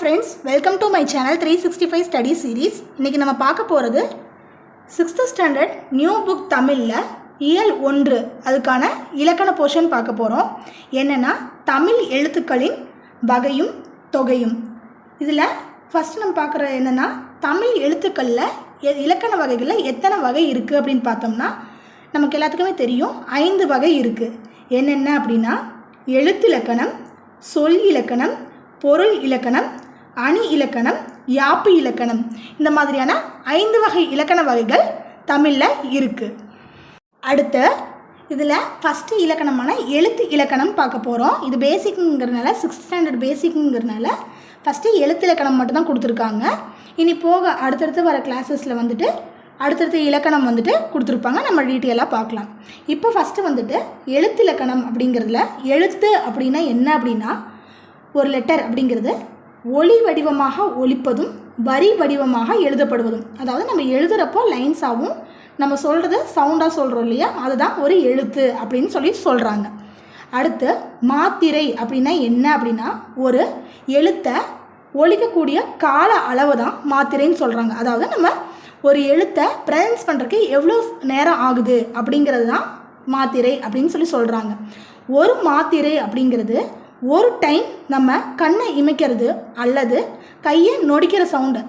Friends welcome to my channel three sixty five study series இன்றைக்கி நம்ம பார்க்க போகிறது சிக்ஸ்த்து ஸ்டாண்டர்ட் நியூ புக் தமிழில் இயல் ஒன்று. அதுக்கான இலக்கண போர்ஷன் பார்க்க போகிறோம் என்னென்னா தமிழ் எழுத்துக்களின் வகையும் தொகையும். இதில் ஃபஸ்ட்டு நம்ம பார்க்குற என்னென்னா தமிழ் எழுத்துக்களில் எ- இலக்கண வகைகளில் எத்தனை வகை இருக்குது அப்படின்னு பார்த்தோம்னா நமக்கு எல்லாத்துக்குமே தெரியும். ஐந்து வகை இருக்குது என்னென்ன அப்படின்னா எழுத்து இலக்கணம் சொல் இலக்கணம் பொருள் இலக்கணம் அணி இலக்கணம் யாப்பு இலக்கணம். இந்த மாதிரியான ஐந்து வகை இலக்கண வகைகள் தமிழில் இருக்குது அடுத்து இதில் ஃபஸ்ட்டு இலக்கணமான எழுத்து இலக்கணம் பார்க்க போகிறோம் இது பேசிக்குங்கிறனால சிக்ஸ்த் ஸ்டாண்டர்ட் பேசிக்குங்கிறனால ஃபஸ்ட்டு எழுத்து இலக்கணம் மட்டும்தான் கொடுத்துருக்காங்க. இனி போக அடுத்தடுத்து வர கிளாஸஸில் வந்துட்டு அடுத்தடுத்த இலக்கணம் வந்துட்டு கொடுத்துருப்பாங்க. நம்ம டீட்டெயிலாக பார்க்கலாம். இப்போ ஃபஸ்ட்டு வந்துட்டு எழுத்து இலக்கணம் அப்படிங்கிறதுல எழுத்து அப்படின்னா என்ன அப்படின்னா ஒரு லெட்டர் அப்படிங்கிறது ஒளி வடிவமாக ஒழிப்பதும் வரி வடிவமாக எழுதப்படுவதும். அதாவது நம்ம எழுதுகிறப்போ லைன்ஸாகவும் நம்ம சொல்கிறது சவுண்டாக சொல்கிறோம் இல்லையா? அதுதான் ஒரு எழுத்து அப்படின்னு சொல்லி சொல்கிறாங்க அடுத்து மாத்திரை அப்படின்னா என்ன அப்படின்னா ஒரு எழுத்தை ஒழிக்கக்கூடிய கால அளவு தான் மாத்திரைன்னு சொல்கிறாங்க அதாவது நம்ம ஒரு எழுத்தை ப்ரெசன்ஸ் பண்ணுறதுக்கு எவ்வளோ நேரம் ஆகுது அப்படிங்கிறது தான் மாத்திரை அப்படின்னு சொல்லி சொல்கிறாங்க ஒரு மாத்திரை அப்படிங்கிறது ஒரு டைம் நம்ம கண்ணை இமைக்கிறது அல்லது கையை நொடிக்கிற சவுண்டு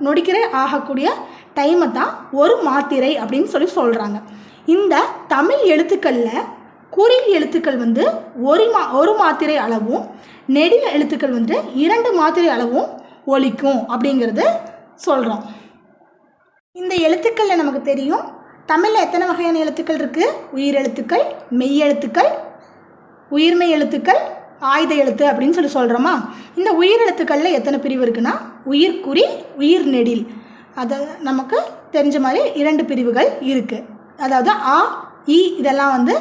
நொடிக்கிற ஆகக்கூடிய டைமை தான் ஒரு மாத்திரை அப்படின்னு சொல்லி சொல்கிறாங்க இந்த தமிழ் எழுத்துக்களில் குறில் எழுத்துக்கள் வந்து ஒரு மா ஒரு மாத்திரை அளவும் நெடில் எழுத்துக்கள் வந்து இரண்டு மாத்திரை அளவும் ஒலிக்கும் அப்படிங்கிறது சொல்கிறோம் இந்த எழுத்துக்களில் நமக்கு தெரியும் தமிழில் எத்தனை வகையான எழுத்துக்கள் இருக்குது உயிர் எழுத்துக்கள் மெய் எழுத்துக்கள் உயிர்மெய் எழுத்துக்கள் ஆயுத எழுத்து அப்படின்னு சொல்லி சொல்கிறோமா இந்த உயிர் எழுத்துக்களில் எத்தனை பிரிவு இருக்குன்னா உயிர்குறி உயிர் நெடில். அதை நமக்கு தெரிஞ்ச மாதிரி இரண்டு பிரிவுகள் இருக்குது அதாவது ஆ இ இதெல்லாம் வந்து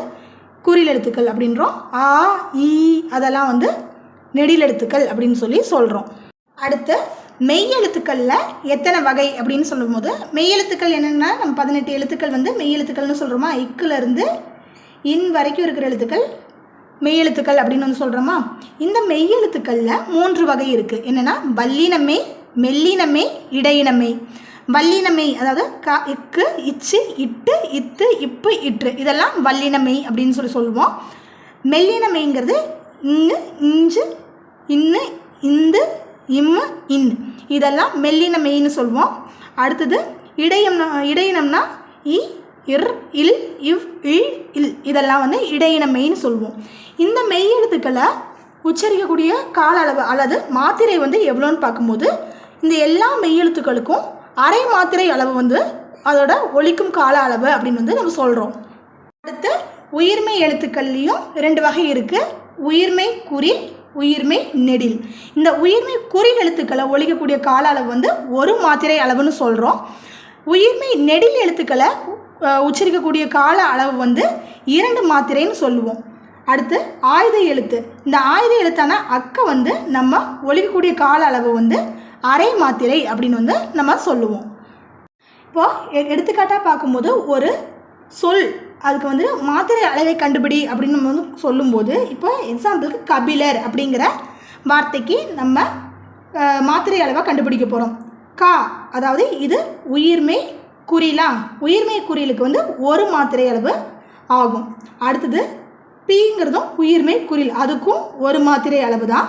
குறில் எழுத்துக்கள் அப்படின்றோம். ஆ இ அதெல்லாம் வந்து நெடில் எழுத்துக்கள் அப்படின்னு சொல்லி சொல்கிறோம் அடுத்து மெய்யெழுத்துக்களில் எத்தனை வகை அப்படின்னு சொல்லும்போது மெய்யெழுத்துக்கள் என்னென்னா நம்ம பதினெட்டு எழுத்துக்கள் வந்து மெய்யெழுத்துக்கள்னு சொல்கிறோமா இக்குலேருந்து இன் வரைக்கும் இருக்கிற எழுத்துக்கள் மெய் எழுத்துக்கள் அப்படின்னு வந்து சொல்கிறோமா இந்த மெய்யெழுத்துக்களில் மூன்று வகை இருக்குது என்னென்னா வல்லினமே மெல்லினமே இடையினமே வல்லினமை அதாவது க இக்கு இச்சு இட்டு இத்து இப்பு இற்று. இதெல்லாம் வல்லினமை அப்படின்னு சொல்லி சொல்லுவோம். மெல்லினமைங்கிறது இங்கு இஞ்சு இன்னு இந்து இம்மு இன். இதெல்லாம் மெல்லினமைன்னு சொல்லுவோம். அடுத்தது இடையம்னா இடையினம்னா இ இர் இல் இவ் இல் இல். இதெல்லாம் வந்து இடையினமைன்னு சொல்லுவோம். இந்த மெய் எழுத்துக்களை உச்சரிக்கக்கூடிய கால அளவு அல்லது மாத்திரை வந்து எவ்வளோன்னு பார்க்கும்போது இந்த எல்லா மெய் எழுத்துக்களுக்கும் அரை மாத்திரை அளவு வந்து அதோட ஒழிக்கும் கால அளவு அப்படின்னு வந்து நம்ம சொல்கிறோம் அடுத்து உயிர்மெய் எழுத்துக்கள்லேயும் ரெண்டு வகை இருக்குது உயிர்மெய் குறி உயிர்மெய் நெடில். இந்த உயிர்மை குறி எழுத்துக்களை ஒழிக்கக்கூடிய கால அளவு வந்து ஒரு மாத்திரை அளவுன்னு சொல்கிறோம் உயிர்மெய் நெடில் எழுத்துக்களை உச்சரிக்கக்கூடிய கால அளவு வந்து இரண்டு மாத்திரைன்னு சொல்லுவோம். அடுத்து ஆயுத எழுத்து. இந்த ஆயுத எழுத்தான அக்க வந்து நம்ம ஒழிக்கக்கூடிய கால அளவு வந்து அரை மாத்திரை அப்படின்னு வந்து நம்ம சொல்லுவோம். இப்போது எ- எடுத்துக்காட்டாக பார்க்கும்போது ஒரு சொல் அதுக்கு வந்து மாத்திரை அளவை கண்டுபிடி அப்படின்னு நம்ம வந்து சொல்லும்போது இப்போ எக்ஸாம்பிளுக்கு கபிலர் அப்படிங்கிற வார்த்தைக்கு நம்ம மாத்திரை அளவை கண்டுபிடிக்க போகிறோம் கா அதாவது இது உயிர்மை குறிலா உயிர்மை குறியலுக்கு வந்து ஒரு மாத்திரை அளவு ஆகும். அடுத்தது பிங்கிறதும் உயிர்மை குறில். அதுக்கும் ஒரு மாத்திரை அளவு தான்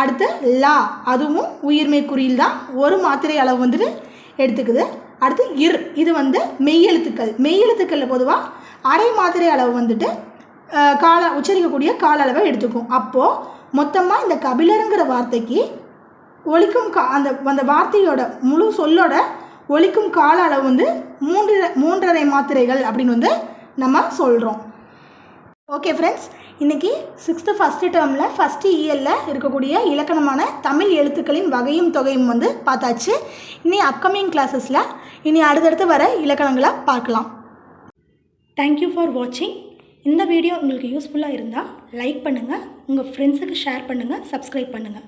அடுத்து லா அதுவும் உயிர்மை குறியில் தான் ஒரு மாத்திரை அளவு வந்துட்டு எடுத்துக்குது. அடுத்து இர் இது வந்து மெய்யெழுத்துக்கள் மெய்யெழுத்துக்களில் பொதுவாக அரை மாத்திரை அளவு வந்துட்டு கால உச்சரிக்கக்கூடிய கால அளவை எடுத்துக்கும். அப்போது மொத்தமாக இந்த கபிலருங்கிற வார்த்தைக்கு ஒழிக்கும் கா அந்த அந்த வார்த்தையோட முழு சொல்லோட ஒழிக்கும் கால அளவு வந்து மூன்று மூன்றரை மாத்திரைகள் அப்படின்னு வந்து நம்ம சொல்கிறோம் ஓகே ஃப்ரெண்ட்ஸ் இன்றைக்கி சிக்ஸ்த்து ஃபஸ்ட்டு டேர்மில் ஃபஸ்ட்டு இயரில் இருக்கக்கூடிய இலக்கணமான தமிழ் எழுத்துக்களின் வகையும் தொகையும் வந்து பார்த்தாச்சு. இனி அப்கமிங் கிளாஸஸில் இனி அடுத்தடுத்து வர இலக்கணங்களை பார்க்கலாம். தேங்க்யூ ஃபார் வாட்சிங் இந்த வீடியோ உங்களுக்கு யூஸ்ஃபுல்லாக இருந்தால் லைக் பண்ணுங்கள் உங்கள் ஃப்ரெண்ட்ஸுக்கு ஷேர் பண்ணுங்கள் சப்ஸ்கிரைப் பண்ணுங்கள்